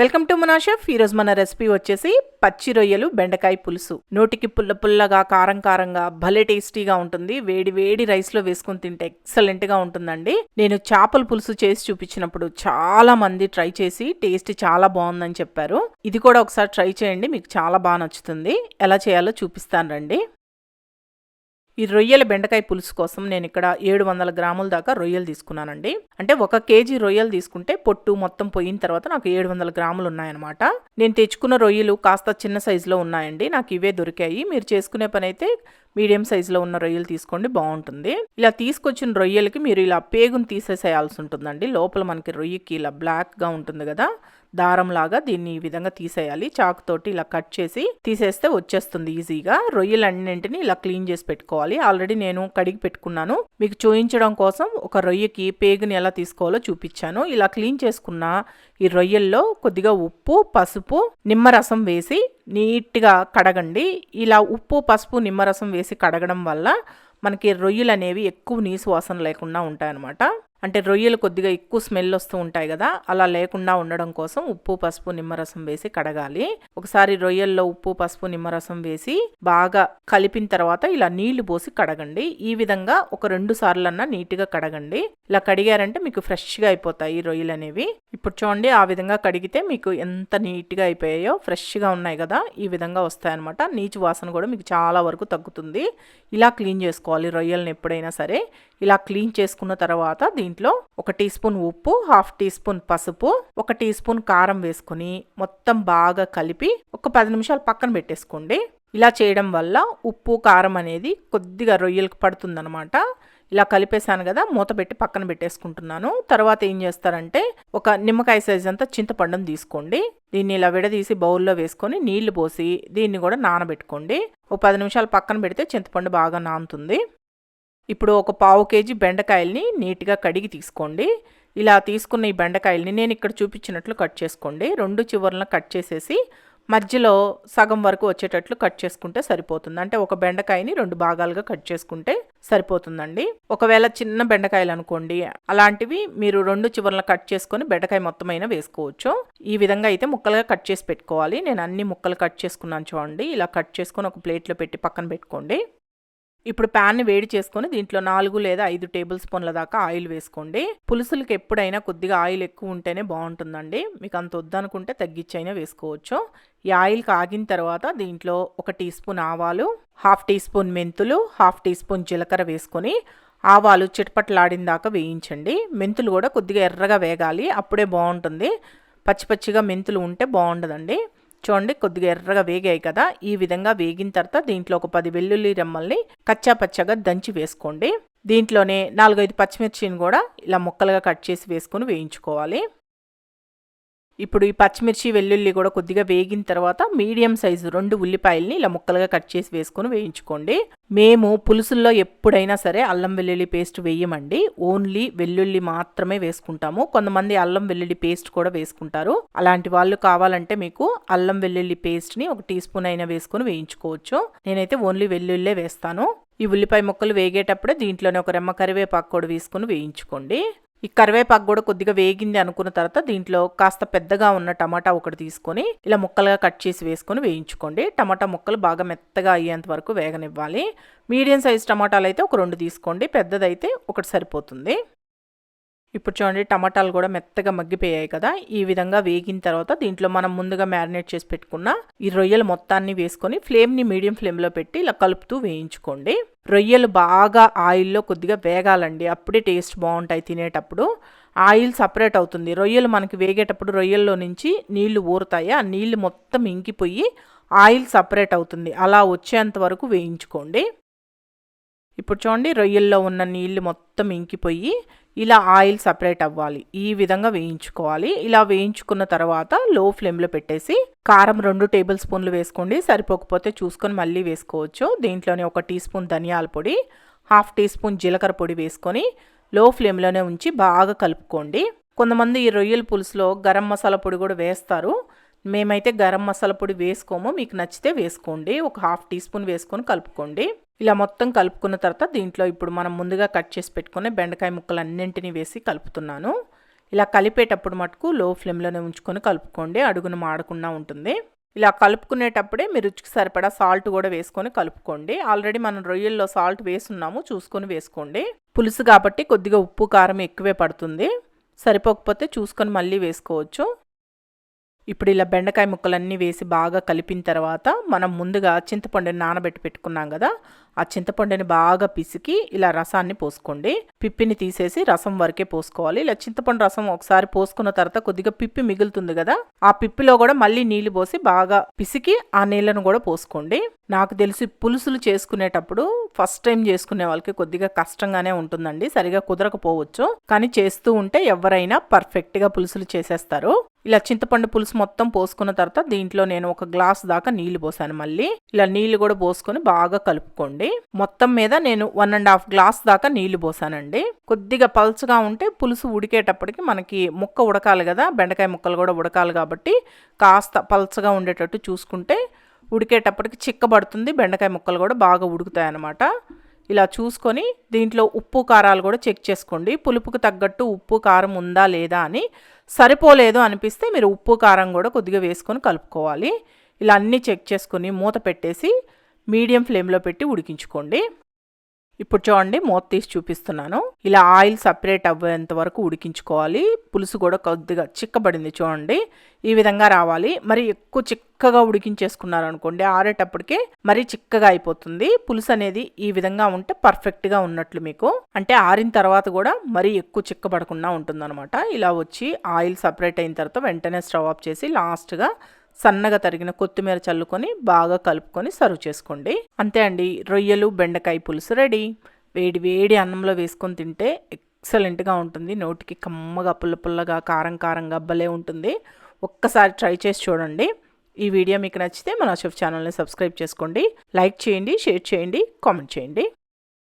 Welcome to మునాషఫ్ ఈరోజు మన recipe వచ్చేసి పచ్చి రొయ్యలు బెండకాయ పులుసు. నోటికి పుల్ల పుల్లగా కారం కారంగా భలే టేస్టీగా ఉంటుంది. వేడి వేడి రైస్లో వేసుకుని తింటే ఎక్సలెంట్గా ఉంటుందండి. నేను చేపల పులుసు చేసి చూపించినప్పుడు చాలా మంది ట్రై చేసి టేస్ట్ చాలా బాగుందని చెప్పారు. ఇది కూడా ఒకసారి ట్రై చేయండి మీకు చాలా బాగా నచ్చుతుంది. ఎలా చేయాలో చూపిస్తాను రండి. ఈ రొయ్యల బెండకాయ పులుసు కోసం నేను ఇక్కడ ఏడు వందల గ్రాముల దాకా రొయ్యలు తీసుకున్నానండి. అంటే ఒక కేజీ రొయ్యలు తీసుకుంటే పొట్టు మొత్తం పోయిన తర్వాత నాకు ఏడు వందల గ్రాములు ఉన్నాయన్నమాట. నేను తెచ్చుకున్న రొయ్యలు కాస్త చిన్న సైజులో ఉన్నాయండి. నాకు ఇవే దొరికాయి. మీరు చేసుకునే పని అయితే మీడియం సైజులో ఉన్న రొయ్యలు తీసుకోండి బాగుంటుంది. ఇలా తీసుకొచ్చిన రొయ్యలకి మీరు ఇలా పేగును తీసేసేయాల్సి ఉంటుందండి. లోపల మనకి రొయ్యకి ఇలా బ్లాక్గా ఉంటుంది కదా. దారంలాగా దీన్ని ఈ విధంగా తీసేయాలి. చాకుతోటి ఇలా కట్ చేసి తీసేస్తే వచ్చేస్తుంది ఈజీగా. రొయ్యలన్నింటిని ఇలా క్లీన్ చేసి పెట్టుకోవాలి. ఆల్రెడీ నేను కడిగి పెట్టుకున్నాను. మీకు చూయించడం కోసం ఒక రొయ్యకి పేగుని ఎలా తీసుకోవాలో చూపించాను. ఇలా క్లీన్ చేసుకున్న ఈ రొయ్యల్లో కొద్దిగా ఉప్పు పసుపు నిమ్మరసం వేసి నీట్గా కడగండి. ఇలా ఉప్పు పసుపు నిమ్మరసం వేసి కడగడం వల్ల మనకి రొయ్యలు అనేవి ఎక్కువ నీసు వాసన లేకుండా ఉంటాయన్నమాట. అంటే రొయ్యలు కొద్దిగా ఎక్కువ స్మెల్ వస్తూ ఉంటాయి కదా అలా లేకుండా ఉండడం కోసం ఉప్పు పసుపు నిమ్మరసం వేసి కడగాలి. ఒకసారి రొయ్యల్లో ఉప్పు పసుపు నిమ్మరసం వేసి బాగా కలిపిన తర్వాత ఇలా నీళ్ళు పోసి కడగండి. ఈ విధంగా ఒక రెండు సార్లన్నా నీట్గా కడగండి. ఇలా కడిగారంటే మీకు ఫ్రెష్గా అయిపోతాయి రొయ్యలు అనేవి. ఇప్పుడు చూడండి ఆ విధంగా కడిగితే మీకు ఎంత నీట్గా అయిపోయాయో ఫ్రెష్గా ఉన్నాయి కదా ఈ విధంగా వస్తాయన్నమాట. నీచు వాసన కూడా మీకు చాలా వరకు తగ్గుతుంది. ఇలా క్లీన్ చేసుకోవాలి రొయ్యలను ఎప్పుడైనా సరే. ఇలా క్లీన్ చేసుకున్న తర్వాత దీంట్లో ఒక టీ స్పూన్ ఉప్పు హాఫ్ టీ స్పూన్ పసుపు ఒక టీ స్పూన్ కారం వేసుకుని మొత్తం బాగా కలిపి ఒక పది నిమిషాలు పక్కన పెట్టేసుకోండి. ఇలా చేయడం వల్ల ఉప్పు కారం అనేది కొద్దిగా రొయ్యలకు పడుతుందనమాట ఇలా కలిపేశాను కదా మూత పెట్టి పక్కన పెట్టేసుకుంటున్నాను. తర్వాత ఏం చేస్తారంటే ఒక నిమ్మకాయ సైజ్ అంతా చింతపండును తీసుకోండి. దీన్ని ఇలా విడదీసి బౌల్లో వేసుకొని నీళ్ళు పోసి దీన్ని కూడా నానబెట్టుకోండి. ఒక పది నిమిషాలు పక్కన పెడితే చింతపండు బాగా నానుతుంది. ఇప్పుడు ఒక పావు కేజీ బెండకాయల్ని నీట్గా కడిగి తీసుకోండి. ఇలా తీసుకున్న ఈ బెండకాయల్ని నేను ఇక్కడ చూపించినట్లు కట్ చేసుకోండి. రెండు చివరలను కట్ చేసేసి మధ్యలో సగం వరకు వచ్చేటట్లు కట్ చేసుకుంటే సరిపోతుంది. అంటే ఒక బెండకాయని రెండు భాగాలుగా కట్ చేసుకుంటే సరిపోతుందండి. ఒకవేళ చిన్న బెండకాయలు అనుకోండి అలాంటివి మీరు రెండు చివర్లను కట్ చేసుకొని బెండకాయ మొత్తమైన వేసుకోవచ్చు. ఈ విధంగా అయితే ముక్కలుగా కట్ చేసి పెట్టుకోవాలి. నేను అన్ని ముక్కలు కట్ చేసుకున్నాను చూడండి. ఇలా కట్ చేసుకొని ఒక ప్లేట్లో పెట్టి పక్కన పెట్టుకోండి. ఇప్పుడు ప్యాన్ని వేడి చేసుకొని దీంట్లో నాలుగు లేదా ఐదు టేబుల్ స్పూన్ల దాకా ఆయిల్ వేసుకోండి. పులుసులకు ఎప్పుడైనా కొద్దిగా ఆయిల్ ఎక్కువ ఉంటేనే బాగుంటుందండి. మీకు అంత వద్దనుకుంటే తగ్గించైనా వేసుకోవచ్చు. ఈ ఆయిల్ కాగిన తర్వాత దీంట్లో ఒక టీ స్పూన్ ఆవాలు హాఫ్ టీ స్పూన్ మెంతులు హాఫ్ టీ స్పూన్ జీలకర్ర వేసుకొని ఆవాలు చిటపట్లాడిన దాకా వేయించండి. మెంతులు కూడా కొద్దిగా ఎర్రగా వేగాలి అప్పుడే బాగుంటుంది. పచ్చి పచ్చిగా మెంతులు ఉంటే బాగుండదండి. చూడండి కొద్దిగా ఎర్రగా వేగాయి కదా. ఈ విధంగా వేగిన తర్వాత దీంట్లో ఒక పది వెల్లుల్లి రెమ్మల్ని కచ్చా పచ్చగా దంచి వేసుకోండి. దీంట్లోనే నాలుగైదు పచ్చిమిర్చిని కూడా ఇలా ముక్కలుగా కట్ చేసి వేసుకొని వేయించుకోవాలి. ఇప్పుడు ఈ పచ్చిమిర్చి వెల్లుల్లి కూడా కొద్దిగా వేగిన తర్వాత మీడియం సైజు రెండు ఉల్లిపాయల్ని ఇలా ముక్కలుగా కట్ చేసి వేసుకొని వేయించుకోండి. మేము పులుసుల్లో ఎప్పుడైనా సరే అల్లం వెల్లుల్లి పేస్ట్ వేయమండి. ఓన్లీ వెల్లుల్లి మాత్రమే వేసుకుంటాము. కొంతమంది అల్లం వెల్లుల్లి పేస్ట్ కూడా వేసుకుంటారు. అలాంటి వాళ్ళు కావాలంటే మీకు అల్లం వెల్లుల్లి పేస్ట్ని ఒక టీ స్పూన్ అయినా వేసుకొని వేయించుకోవచ్చు. నేనైతే ఓన్లీ వెల్లుల్లే వేస్తాను. ఈ ఉల్లిపాయ ముక్కలు వేగేటప్పుడే దీంట్లోనే ఒక రెమ్మ కరివేపాకు కూడా వేసుకొని వేయించుకోండి. ఈ కరివేపాకు కూడా కొద్దిగా వేగింది అనుకున్న తర్వాత దీంట్లో కాస్త పెద్దగా ఉన్న టమాటా ఒకటి తీసుకొని ఇలా ముక్కలుగా కట్ చేసి వేసుకొని వేయించుకోండి. టమాటా ముక్కలు బాగా మెత్తగా అయ్యేంత వరకు వేగనివ్వాలి. మీడియం సైజ్ టమాటాలు అయితే ఒక రెండు తీసుకోండి. పెద్దదైతే ఒకటి సరిపోతుంది. ఇప్పుడు చూడండి టమాటాలు కూడా మెత్తగా మగ్గిపోయాయి కదా. ఈ విధంగా వేగిన తర్వాత దీంట్లో మనం ముందుగా మ్యారినేట్ చేసి పెట్టుకున్న ఈ రొయ్యలు మొత్తాన్ని వేసుకొని ఫ్లేమ్ని మీడియం ఫ్లేమ్లో పెట్టి ఇలా కలుపుతూ వేయించుకోండి. రొయ్యలు బాగా ఆయిల్లో కొద్దిగా వేగాలండి. అప్పుడే టేస్ట్ బాగుంటాయి తినేటప్పుడు. ఆయిల్ సపరేట్ అవుతుంది. రొయ్యలు మనకి వేగేటప్పుడు రొయ్యల్లో నుంచి నీళ్ళు ఊరుతాయి. ఆ నీళ్ళు మొత్తం ఇంకిపోయి ఆయిల్ సపరేట్ అవుతుంది. అలా వచ్చేంత వరకు వేయించుకోండి. ఇప్పుడు చూడండి రొయ్యల్లో ఉన్న నీళ్ళు మొత్తం ఇంకిపోయి ఇలా ఆయిల్ సపరేట్ అవ్వాలి. ఈ విధంగా వేయించుకోవాలి. ఇలా వేయించుకున్న తర్వాత లో ఫ్లేమ్లో పెట్టేసి కారం రెండు టేబుల్ స్పూన్లు వేసుకోండి. సరిపోకపోతే చూసుకొని మళ్ళీ వేసుకోవచ్చు. దీంట్లోనే ఒక టీ స్పూన్ ధనియాల పొడి హాఫ్ టీ స్పూన్ జీలకర్ర పొడి వేసుకొని లో ఫ్లేమ్లోనే ఉంచి బాగా కలుపుకోండి. కొంతమంది ఈ రొయ్యల పులుసులో గరం మసాలా పొడి కూడా వేస్తారు. మేమైతే గరం మసాలా పొడి వేసుకోము. మీకు నచ్చితే వేసుకోండి. ఒక హాఫ్ టీ స్పూన్ వేసుకొని కలుపుకోండి. ఇలా మొత్తం కలుపుకున్న తర్వాత దీంట్లో ఇప్పుడు మనం ముందుగా కట్ చేసి పెట్టుకునే బెండకాయ ముక్కలు అన్నింటినీ వేసి కలుపుతున్నాను. ఇలా కలిపేటప్పుడు మటుకు లో ఫ్లేమ్లోనే ఉంచుకొని కలుపుకోండి. అడుగును మాడకుండా ఉంటుంది. ఇలా కలుపుకునేటప్పుడే మీరు రుచికి సరిపడా సాల్ట్ కూడా వేసుకొని కలుపుకోండి. ఆల్రెడీ మనం రొయ్యల్లో సాల్ట్ వేసున్నాము చూసుకొని వేసుకోండి. పులుసు కాబట్టి కొద్దిగా ఉప్పు కారం ఎక్కువే పడుతుంది. సరిపోకపోతే చూసుకొని మళ్ళీ వేసుకోవచ్చు. ఇప్పుడు ఇలా బెండకాయ ముక్కలన్నీ వేసి బాగా కలిపిన తర్వాత మనం ముందుగా చింతపండుని నానబెట్టి పెట్టుకున్నాం కదా ఆ చింతపండుని బాగా పిసికి ఇలా రసాన్ని పోసుకోండి. పిప్పిని తీసేసి రసం వరకే పోసుకోవాలి. ఇలా చింతపండు రసం ఒకసారి పోసుకున్న తర్వాత కొద్దిగా పిప్పి మిగులుతుంది కదా ఆ పిప్పిలో కూడా మళ్ళీ నీళ్ళు పోసి బాగా పిసికి ఆ నీళ్ళను కూడా పోసుకోండి. నాకు తెలిసి పులుసులు చేసుకునేటప్పుడు ఫస్ట్ టైం చేసుకునే వాళ్ళకి కొద్దిగా కష్టంగానే ఉంటుందండి సరిగా కుదరకపోవచ్చు. కానీ చేస్తూ ఉంటే ఎవరైనా పర్ఫెక్ట్గా పులుసులు చేసేస్తారు. ఇలా చింతపండు పులుసు మొత్తం పోసుకున్న తర్వాత దీంట్లో నేను ఒక గ్లాస్ దాకా నీళ్ళు పోసాను మళ్ళీ. ఇలా నీళ్ళు కూడా పోసుకొని బాగా కలుపుకోండి. మొత్తం మీద నేను వన్ అండ్ హాఫ్ గ్లాస్ దాకా నీళ్ళు పోసానండి. కొద్దిగా పల్చగా ఉంటే పులుసు ఉడికేటప్పటికి మనకి ముక్క ఉడకాలి కదా బెండకాయ ముక్కలు కూడా ఉడకాలి కాబట్టి కాస్త పల్చగా ఉండేటట్టు చూసుకుంటే ఉడికేటప్పటికి చిక్కబడుతుంది బెండకాయ ముక్కలు కూడా బాగా ఉడుకుతాయి అన్నమాట ఇలా చూసుకొని దీంట్లో ఉప్పు కారాలు కూడా చెక్ చేసుకోండి. పులుపుకు తగ్గట్టు ఉప్పు కారం ఉందా లేదా అని సరిపోలేదు అనిపిస్తే మీరు ఉప్పు కారం కూడా కొద్దిగా వేసుకొని కలుపుకోవాలి. ఇలా అన్నీ చెక్ చేసుకొని మూత పెట్టేసి మీడియం ఫ్లేమ్లో పెట్టి ఉడికించుకోండి. ఇప్పుడు చూడండి మూత తీసి చూపిస్తున్నాను. ఇలా ఆయిల్ సపరేట్ అవ్వేంత వరకు ఉడికించుకోవాలి. పులుసు కూడా కొద్దిగా చిక్కబడింది చూడండి. ఈ విధంగా రావాలి. మరి ఎక్కువ చిక్కగా ఉడికించేసుకున్నారు అనుకోండి ఆరేటప్పటికే మరీ చిక్కగా అయిపోతుంది. పులుసు అనేది ఈ విధంగా ఉంటే పర్ఫెక్ట్గా ఉన్నట్లు మీకు. అంటే ఆరిన తర్వాత కూడా మరీ ఎక్కువ చిక్కబడకుండా ఉంటుందన్నమాట. ఇలా వచ్చి ఆయిల్ సపరేట్ అయిన తర్వాత వెంటనే స్టవ్ ఆఫ్ చేసి లాస్ట్గా సన్నగా తరిగిన కొత్తిమీర చల్లుకొని బాగా కలుపుకొని సర్వ్ చేసుకోండి. అంతే అండి రొయ్యలు బెండకాయ పులుసు రెడీ. వేడి వేడి అన్నంలో వేసుకొని తింటే ఎక్సలెంట్గా ఉంటుంది. నోటికి కమ్మగా పుల్ల పుల్లగా కారం కారంగా భలే ఉంటుంది. ఒక్కసారి ట్రై చేసి చూడండి. ఈ వీడియో మీకు నచ్చితే మన షెఫ్ ఛానల్ని సబ్స్క్రైబ్ చేసుకోండి. లైక్ చేయండి షేర్ చేయండి కామెంట్ చేయండి.